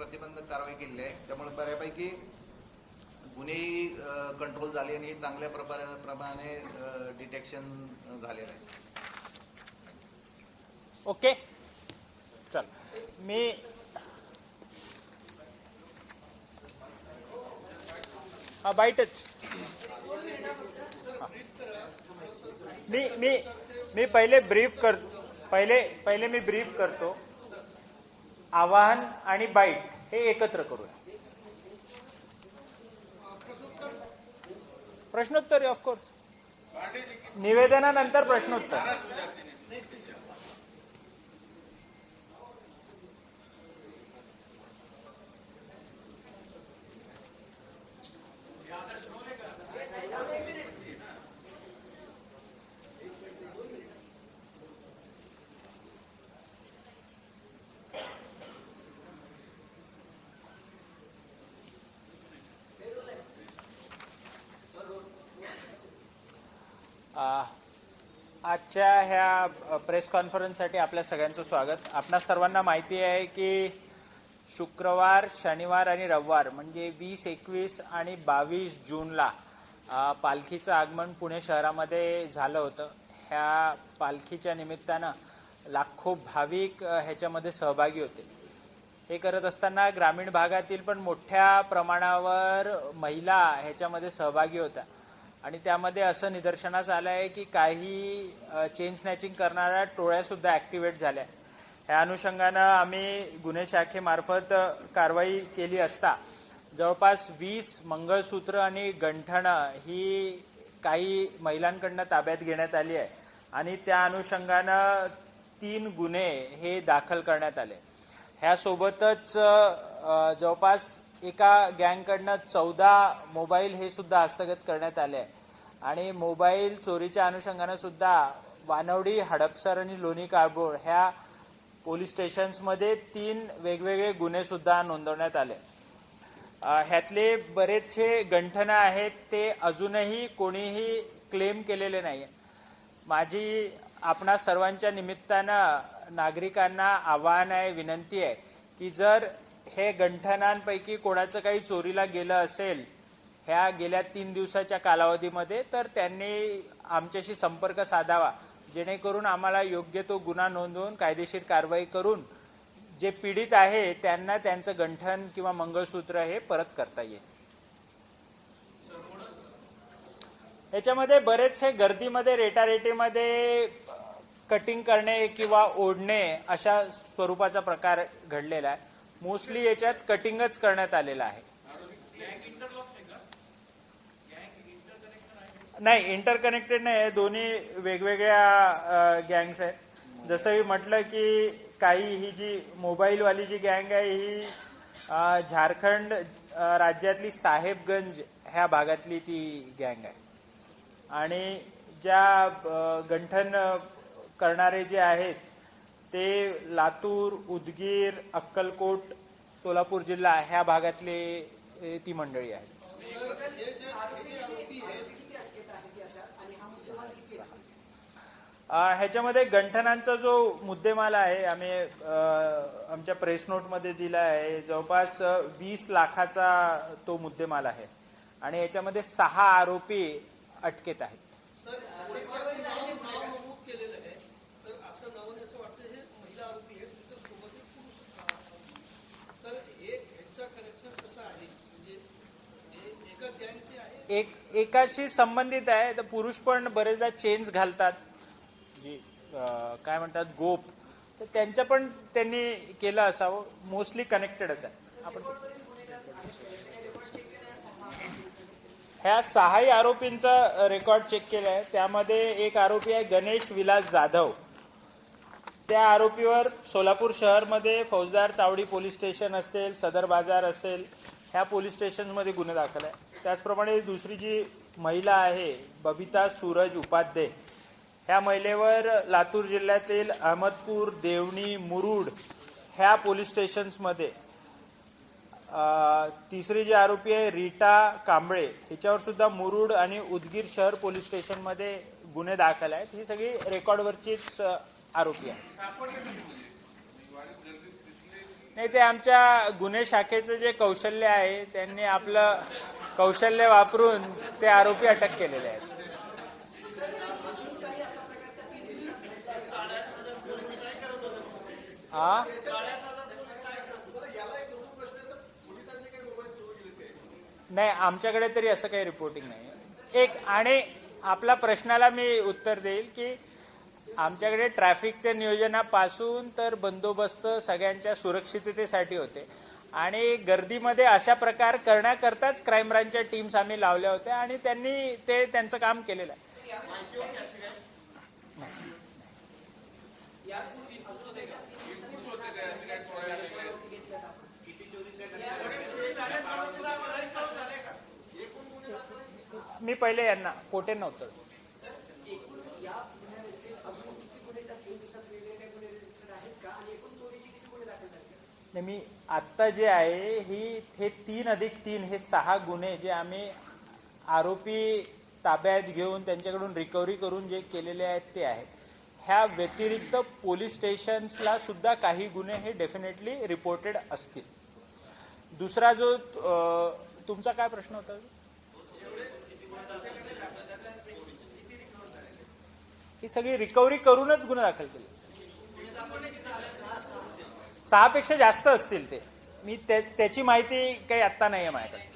प्रतिबंधक कारवाई केलेली आहे. त्यामुळे बऱ्यापैकी गुन्हेही कंट्रोल झाले आणि चांगल्या प्रमाणे डिटेक्शन झालेलं आहे. ओके. चल. मी हा बाईटच. मी मी मी पहिले ब्रीफ कर पहिले पहिले मी ब्रीफ करतो. आवाहन आणि बाईट हे एकत्र करूया. प्रश्नोत्तर ऑफकोर्स निवेदनानंतर प्रश्नोत्तर. आजच्या ह्या प्रेस कॉन्फरन्ससाठी आपल्या सगळ्यांचं स्वागत. आपणा सर्वांना माहिती आहे की शुक्रवार शनिवार आणि रविवार म्हणजे वीस एकवीस आणि बावीस जूनला पालखीचं आगमन पुणे शहरामध्ये झालं होतं. ह्या पालखीच्या निमित्तानं लाखो भाविक ह्याच्यामध्ये सहभागी होते. हे करत असताना ग्रामीण भागातील पण मोठ्या प्रमाणावर महिला ह्याच्यामध्ये सहभागी होत्या. आणि त्यामध्ये असं निदर्शनास आलं आहे की काही चेन स्नॅचिंग करणाऱ्या टोळ्या सुद्धा ऍक्टिव्हेट झाल्या. ह्या अनुषंगानं आम्ही गुन्हे शाखेमार्फत कारवाई केली असता जवळपास वीस मंगळसूत्र आणि गंठणं ही काही महिलांकडनं ताब्यात घेण्यात आली आहे. आणि त्या अनुषंगानं तीन गुन्हे हे दाखल करण्यात आले. ह्यासोबतच जवळपास एका गँगकडनं चौदा मोबाईल हे सुद्धा हस्तगत करण्यात आले आहे. आणि मोबाईल चोरीच्या अनुषंगानं सुद्धा वानवडी हडपसर आणि लोणी काळबोळ ह्या पोलीस स्टेशन्समध्ये तीन वेगवेगळे गुन्हे सुद्धा नोंदवण्यात आले. ह्यातले बरेचसे गंठनं आहेत ते अजूनही कोणीही क्लेम केलेले नाही माझी आपणा सर्वांच्या निमित्तानं नागरिकांना आवाहन आहे विनंती आहे की जर हे गंठनांपैकी कोणाचं काही चोरीला गेलं असेल ह्या गेल्या तीन दिवसाच्या कालावधीमध्ये तर त्यांनी आमच्याशी संपर्क साधावा. जेणेकरून आम्हाला योग्य तो गुन्हा नोंदवून कायदेशीर कारवाई करून जे पीडित आहे त्यांना त्यांचं गंठन किंवा मंगळसूत्र हे परत करता येईल. याच्यामध्ये बरेचसे गर्दीमध्ये रेटारेटीमध्ये कटिंग करणे किंवा ओढणे अशा स्वरूपाचा प्रकार घडलेला आहे. मोस्टली याच्यात कटिंगच करण्यात आलेलं आहे. नाही इंटरकनेक्टेड नाही आहे. दोन्ही वेगवेगळ्या गँग्स आहेत. जसं मी म्हटलं की काही ही जी मोबाईलवाली जी गँग आहे ही झारखंड राज्यातली साहेबगंज ह्या भागातली ती गँग आहे. आणि ज्या गंठन करणारे जे आहेत ते लातूर उदगीर अक्कलकोट सोलापूर जिल्हा ह्या भागातले ती मंडळी आहेत. ह्याच्यामध्ये गंठनांचा जो मुद्देमाल आहे आम्ही आमच्या प्रेस नोटमध्ये दिला आहे जवळपास वीस लाखाचा तो मुद्देमाल आहे. आणि याच्यामध्ये सहा आरोपी अटकेत आहेत सर याच्यामध्ये नाव नाव नमूद केलेलं आहे तर असं नावाने असं वाटतं हे महिला आरोपी आहेत त्याच्या सोबत एक पुरुष आरोपी. तर हे ह्यांचं कनेक्शन कसं आहे म्हणजे हे एका गँगचे आहे एक एकाशी संबंधित आहे तर पुरुष पण बरेचदा चेन्स घालतात. जी काय म्हणतात गोप. तर त्यांचं पण त्यांनी केलं असावं मोस्टली कनेक्टेडच आहे. आपण ह्या सहाही आरोपींचा रेकॉर्ड चेक केला आहे त्यामध्ये एक आरोपी आहे गणेश विलास जाधव. त्या आरोपीवर सोलापूर शहरमध्ये फौजदार चावडी पोलीस स्टेशन असेल सदर बाजार असेल ह्या पोलीस स्टेशनमध्ये गुन्हे दाखल आहे. त्याचप्रमाणे दुसरी जी महिला आहे बबिता सूरज उपाध्ये ह्या महिलेवर लातूर जिल्ह्यातील अहमदपूर देवणी मुरुड ह्या पोलीस स्टेशन्समध्ये तिसरी जी आरोपी आहे रीटा कांबळे हिच्यावर सुद्धा मुरुड आणि उदगीर शहर पोलीस स्टेशनमध्ये गुन्हे दाखल आहेत. ही सगळी रेकॉर्डवरचीच आरोपी आहे नाही ते आमच्या गुन्हे शाखेचं जे कौशल्य आहे त्यांनी आपलं कौशल्य वापरून ते आरोपी अटक केलेले आहेत. हा? नाही आमच्याकडे तरी असं काही रिपोर्टिंग नाही. एक आणि आपल्या प्रश्नाला मी उत्तर देईल की आमच्याकडे ट्रॅफिकच्या नियोजनापासून तर बंदोबस्त सगळ्यांच्या सुरक्षिततेसाठी होते. आणि गर्दीमध्ये अशा प्रकार करण्याकरताच क्राईम ब्रांचच्या टीम्स आम्ही लावल्या होत्या आणि त्यांनी ते त्यांचं काम केलेलं आहे. मी पहिले यांना कोठे नव्हतं. नाही, मी आत्ता जे आहे ही हे तीन अधिक तीन हे सहा गुन्हे जे आम्ही आरोपी ताब्यात घेऊन त्यांच्याकडून रिकव्हरी करून जे केलेले आहेत ते आहेत. ह्या व्यतिरिक्त पोलीस स्टेशन्सला सुद्धा काही गुन्हे हे डेफिनेटली रिपोर्टेड असतील. दुसरा जो तुमचा काय प्रश्न होता? ही सगळी रिकव्हरी करूनच गुन्हे दाखल केले. सहापेक्षा जास्त असतील ते. मी त्याची माहिती काही आत्ता नाही आहे माझ्याकडे.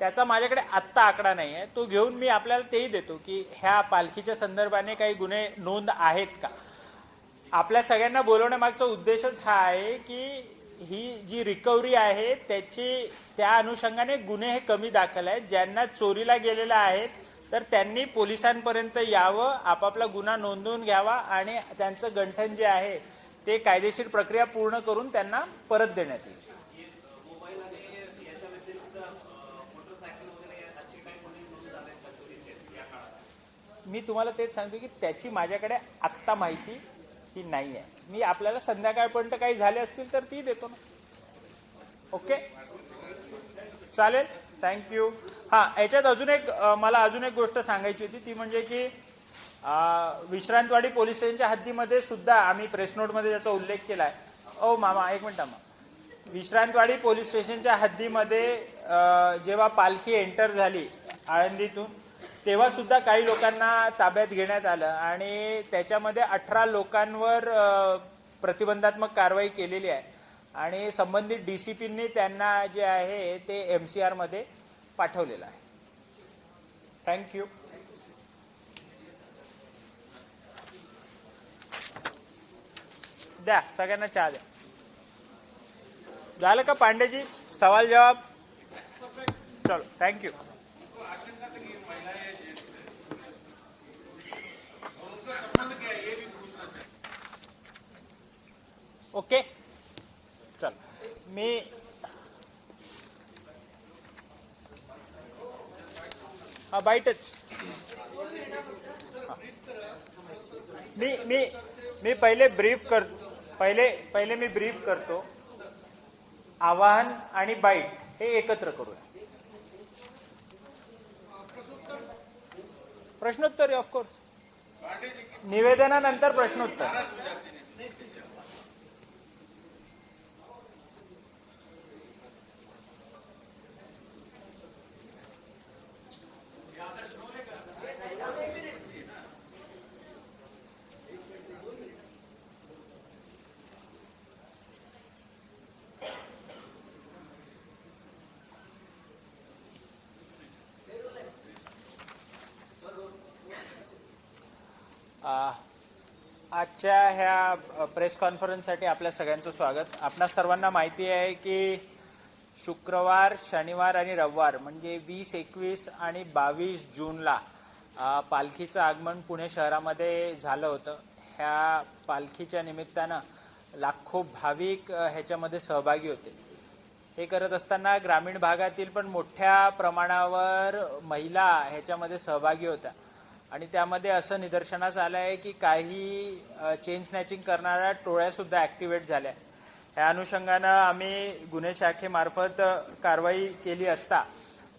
त्याचा माझ्याकडे आत्ता आकडा नाही आहे तो घेऊन मी आपल्याला तेही देतो की ह्या पालखीच्या संदर्भाने काही गुन्हे नोंद आहेत का? आपल्या सगळ्यांना बोलवण्यामागचा उद्देशच हा आहे की ही जी रिकव्हरी आहे त्याची त्या अनुषंगाने गुन्हे हे कमी दाखल आहेत. ज्यांना चोरीला गेलेल्या आहेत तर त्यांनी पोलिसांपर्यंत यावं आपापला गुन्हा नोंदवून घ्यावा आणि त्यांचं गंठन जे आहे ते कायदेशीर प्रक्रिया पूर्ण करून त्यांना परत देण्यात येईल. मी तुम्हाला तेच सांगतो की त्याची माझ्याकडे आत्ता माहिती ही नाही आहे मी आपल्याला संध्याकाळपर्यंत काही झाले असतील तर ती देतो ना. ओके? चालेल? थँक्यू हा याच्यात अजून एक मला अजून एक गोष्ट सांगायची होती. ती म्हणजे की विश्रांतवाडी पोलीस स्टेशनच्या हद्दीमध्ये सुद्धा आम्ही प्रेस नोटमध्ये त्याचा उल्लेख केला आहे ओ मामा एक मिनिट मामा विश्रांतवाडी पोलीस स्टेशनच्या हद्दीमध्ये जेव्हा पालखी एंटर झाली आळंदीतून तेव्हा सुद्धा काही लोकांना ताब्यात घेण्यात आलं आणि त्याच्यामध्ये अठरा लोकांवर प्रतिबंधात्मक कारवाई केलेली आहे. आणि संबंधित डीसीपींनी त्यांना जे आहे ते एम सी मध्ये पाठवलेलं आहे. थँक्यू द्या सगळ्यांना चहा द्या. झालं का पांडेजी? सवाल जवाब? चलो थँक्यू ओके. चल. मी हा बाईटच. मी मी मी पहिले ब्रीफ कर पहिले पहिले मी ब्रीफ करतो. आवाहन आणि बाईट हे एकत्र करूया. प्रश्नोत्तर ऑफकोर्स निवेदनानंतर प्रश्नोत्तर. आजच्या ह्या प्रेस कॉन्फरन्ससाठी आपल्या सगळ्यांचं स्वागत. आपणा सर्वांना माहिती आहे की शुक्रवार शनिवार आणि रविवार म्हणजे वीस एकवीस आणि बावीस जूनला पालखीचं आगमन पुणे शहरामध्ये झालं होतं. ह्या पालखीच्या निमित्तानं लाखो भाविक ह्याच्यामध्ये सहभागी होते. हे करत असताना ग्रामीण भागातील पण मोठ्या प्रमाणावर महिला ह्याच्यामध्ये सहभागी होत्या. आणि त्यामध्ये असं निदर्शनास आलं आहे की काही चेन स्नॅचिंग करणाऱ्या टोळ्या सुद्धा ऍक्टिव्हेट झाल्या. ह्या अनुषंगानं आम्ही गुन्हे शाखेमार्फत कारवाई केली असता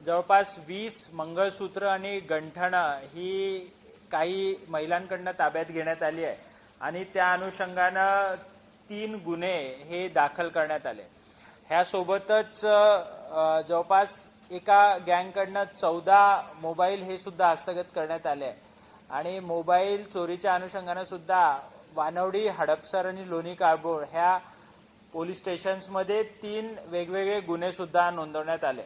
जवळपास वीस मंगळसूत्र आणि गंठणं ही काही महिलांकडनं ताब्यात घेण्यात आली आहे. आणि त्या अनुषंगानं तीन गुन्हे हे दाखल करण्यात आले. ह्यासोबतच जवळपास एका गँगकडनं चौदा मोबाईल हे सुद्धा हस्तगत करण्यात आले आहे. आणि मोबाईल चोरीच्या अनुषंगाने सुद्धा वानवडी हडपसर आणि लोणी काळभोर ह्या पोलीस स्टेशन्समध्ये तीन वेगवेगळे गुन्हे सुद्धा नोंदवण्यात आले.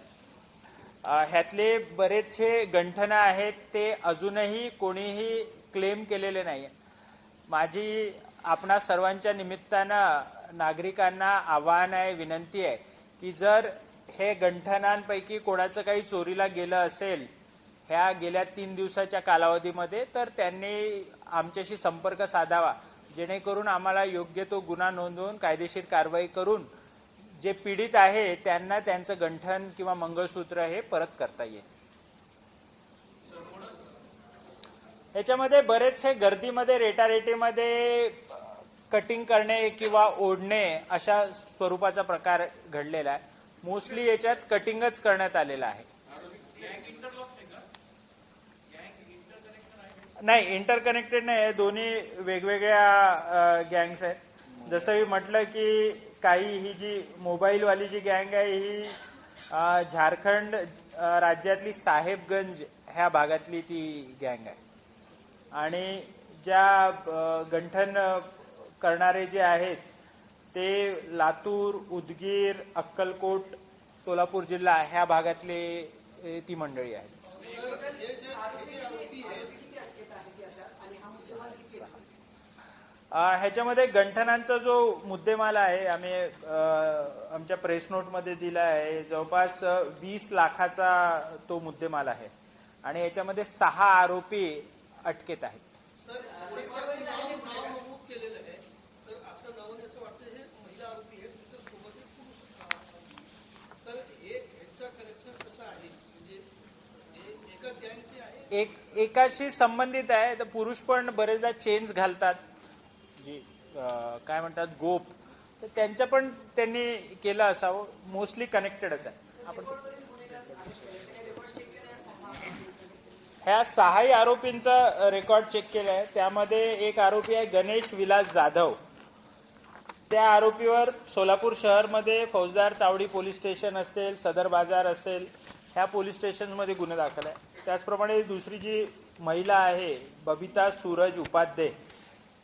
ह्यातले बरेचसे गंठनं आहेत ते अजूनही कोणीही क्लेम केलेले नाही. माझी आपणा सर्वांच्या निमित्तानं नागरिकांना आवाहन आहे विनंती आहे की जर हे गंठनांपैकी कोणाचं काही चोरीला गेलं असेल ह्या गेल्या तीन दिवसाच्या कालावधीमध्ये तर त्यांनी आमच्याशी संपर्क साधावा जेणेकरून आम्हाला योग्य तो गुन्हा नोंदवून कायदेशीर कारवाई करून जे पीडित आहे त्यांना त्यांचं गंठन किंवा मंगळसूत्र हे परत करता येईल. याच्यामध्ये बरेचसे गर्दीमध्ये रेटारेटीमध्ये कटिंग करणे किंवा ओढणे अशा स्वरूपाचा प्रकार घडलेला आहे. मोस्टली याच्यात कटिंगच करण्यात आलेलं आहे. नाही इंटरकनेक्टेड नाही आहे दोन्ही वेगवेगळ्या गँग्स आहेत. जसं मी म्हटलं की काही ही जी मोबाईलवाली जी गँग आहे ही झारखंड राज्यातली साहेबगंज ह्या भागातली ती गँग आहे. आणि ज्या गंठन करणारे जे आहेत ते लातूर उदगीर अक्कलकोट सोलापूर जिल्हा ह्या भागातले ती मंडळी आहेत. ह्याच्यामध्ये गंठनांचा जो मुद्देमाल आहे आम्ही आमच्या प्रेस नोटमध्ये दिला आहे जवळपास वीस लाखाचा तो मुद्देमाल आहे. आणि याच्यामध्ये सहा आरोपी अटकेत आहेत सर याच्यावरती नाव नाव नमूद केलेलं आहे तर असं नावाने असं वाटतं हे महिला आरोपी आहेत त्याच्या सोबत एक पुरुष आरोपी. तर हे ह्याचं कनेक्शन कसं आहे म्हणजे हे एकच गँगचे आहे एक एकाशी संबंधित आहे तर पुरुष पण बरेचदा चेन्स घालतात. जी काय म्हणतात गोप. तर त्यांचं पण त्यांनी केलं असावं. मोस्टली कनेक्टेडच आहे. आपण ह्या सहाही आरोपींचा रेकॉर्ड चेक केला आहे. त्यामध्ये एक आरोपी आहे गणेश विलास जाधव. त्या आरोपीवर सोलापूर शहरमध्ये फौजदार चावडी पोलीस स्टेशन असेल सदर बाजार असेल ह्या पोलीस स्टेशनमध्ये गुन्हे दाखल आहे त्याचप्रमाणे दुसरी जी महिला आहे बबिता सूरज उपाध्ये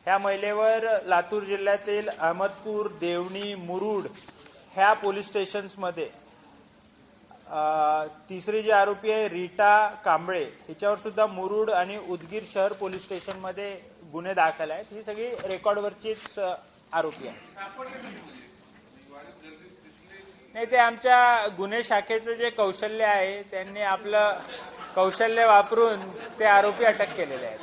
ह्या महिलेवर लातूर जिल्ह्यातील अहमदपूर देवणी मुरुड ह्या पोलीस स्टेशन्समध्ये तिसरी जी आरोपी आहे रीटा कांबळे हिच्यावर सुद्धा मुरुड आणि उदगीर शहर पोलीस स्टेशनमध्ये गुन्हे दाखल आहेत. ही सगळी रेकॉर्डवरचीच आरोपी आहे. नाही ते आमच्या गुन्हे शाखेचं जे कौशल्य आहे त्यांनी आपलं कौशल्य वापरून ते आरोपी अटक केलेले आहेत.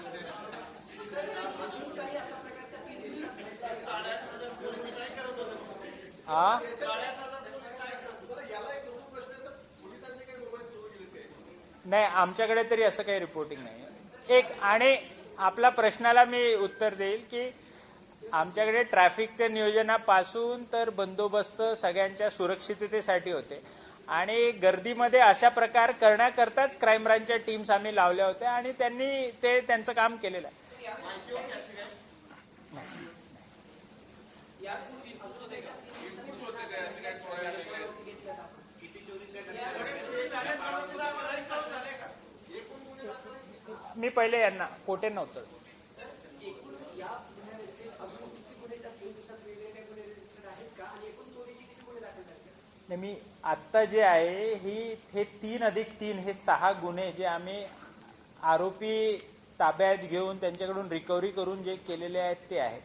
हा? नाही आमच्याकडे तरी असं काही रिपोर्टिंग नाही. एक आणि आपल्या प्रश्नाला मी उत्तर देईल की आमच्याकडे ट्रॅफिकच्या नियोजनापासून तर बंदोबस्त सगळ्यांच्या सुरक्षिततेसाठी होते. आणि गर्दीमध्ये अशा प्रकार करण्याकरताच क्राईम ब्रांचच्या टीम्स आम्ही लावल्या होत्या आणि त्यांनी ते त्यांचं काम केलेलं आहे. मी पहिले यांना कोठे नव्हतं. मी आत्ता जे आहे ही हे तीन अधिक तीन हे सहा गुन्हे जे आम्ही आरोपी ताब्यात घेऊन त्यांच्याकडून रिकव्हरी करून जे केलेले आहेत ते आहेत.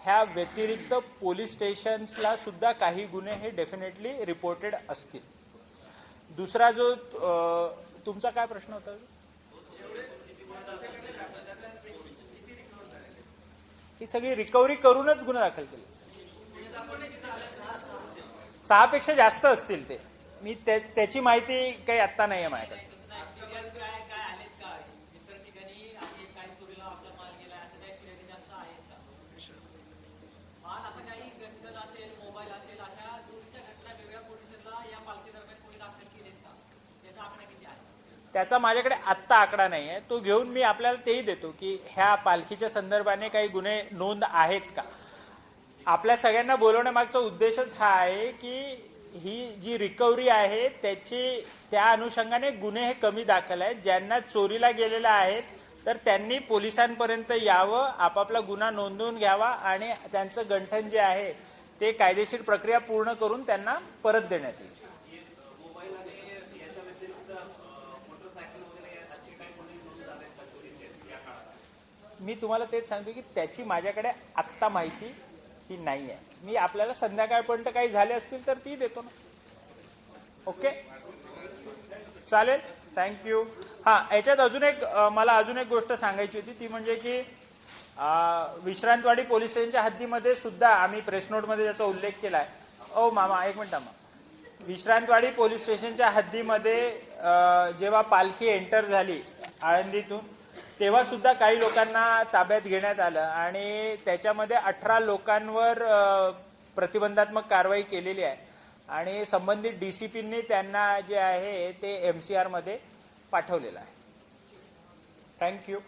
ह्या व्यतिरिक्त पोलीस स्टेशन्सला सुद्धा काही गुन्हे हे डेफिनेटली रिपोर्टेड असतील. दुसरा जो तुमचा काय प्रश्न होता? ही सगळी रिकव्हरी करूनच गुन्हे दाखल केले. सहापेक्षा जास्त असतील ते. मी त्याची माहिती काही आत्ता नाही आहे माझ्याकडे. त्याचा माझ्याकडे आत्ता आकडा नाही आहे तो घेऊन मी आपल्याला तेही देतो की ह्या पालखीच्या संदर्भाने काही गुन्हे नोंद आहेत का? आपल्या सगळ्यांना बोलवण्यामागचा उद्देशच हा आहे की ही जी रिकव्हरी आहे त्याची त्या अनुषंगाने गुन्हे हे कमी दाखल आहेत. ज्यांना चोरीला गेलेल्या आहेत तर त्यांनी पोलिसांपर्यंत यावं आपापला गुन्हा नोंदवून घ्यावा आणि त्यांचं गंठन जे आहे ते कायदेशीर प्रक्रिया पूर्ण करून त्यांना परत देण्यात येईल. मी तुम्हाला तेच सांगतो की त्याची माझ्याकडे आत्ता माहिती ही नाही आहे. मी आपल्याला संध्याकाळपर्यंत काही झाले असतील तर ती देतो ना. ओके? चालेल? थँक्यू हा याच्यात अजून एक मला अजून एक गोष्ट सांगायची होती. ती म्हणजे की विश्रांतवाडी पोलीस स्टेशनच्या हद्दीमध्ये सुद्धा आम्ही प्रेस नोटमध्ये त्याचा उल्लेख केला आहे. ओ मामा एक मिनिट मामा विश्रांतवाडी पोलीस स्टेशनच्या हद्दीमध्ये जेव्हा पालखी एंटर झाली आळंदीतून तेव्हा सुद्धा काही लोकांना ताब्यात घेण्यात आलं आणि त्याच्यामध्ये अठरा लोकांवर प्रतिबंधात्मक कारवाई केलेली आहे. आणि संबंधित डीसीपींनी त्यांना जे आहे ते एमसीआरमध्ये पाठवलेलं आहे. थँक्यू